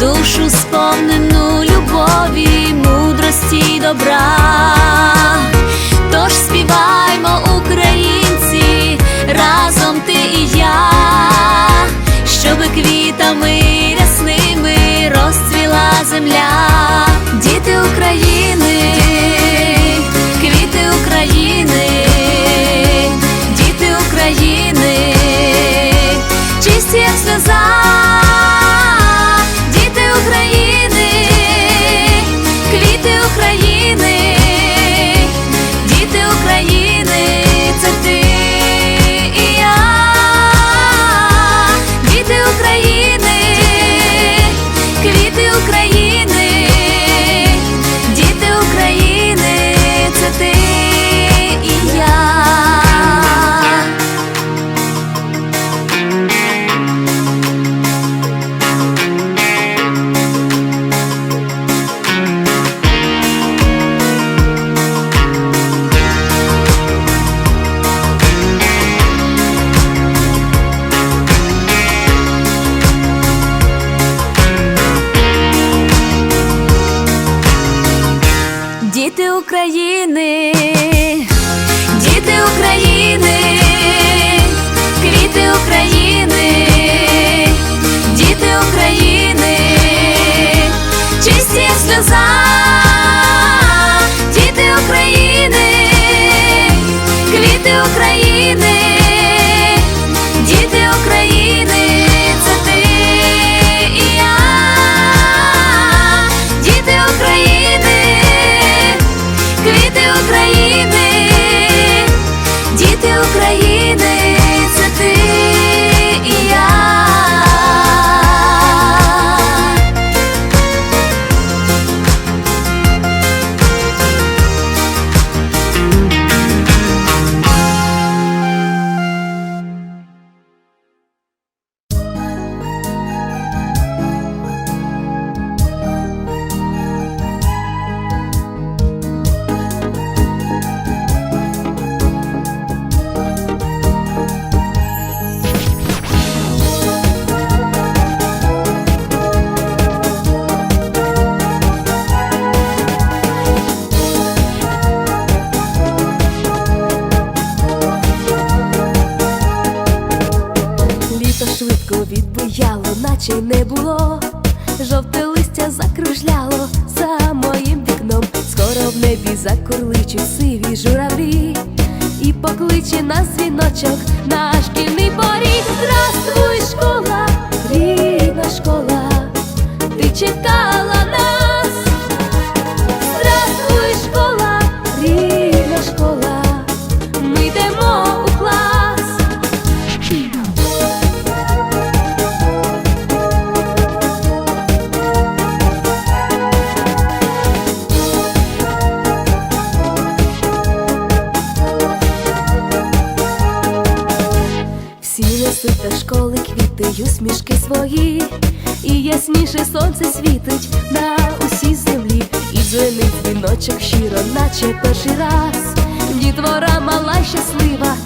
душу сповнену любові, мудрості добра. Тож співаймо, українці, України, відбуяло, наче й не було. Жовте листя закружляло за моїм вікном. Скоро в небі закурличуть сиві журавлі, і покличе нас дзвіночок на шкільний поріг. Здравствуй, школа, несуть до школи квіти усмішки свої, і ясніше сонце світить на усій землі, і дзвенить дзвіночок щиро, наче перший раз. Дітвора мала щаслива,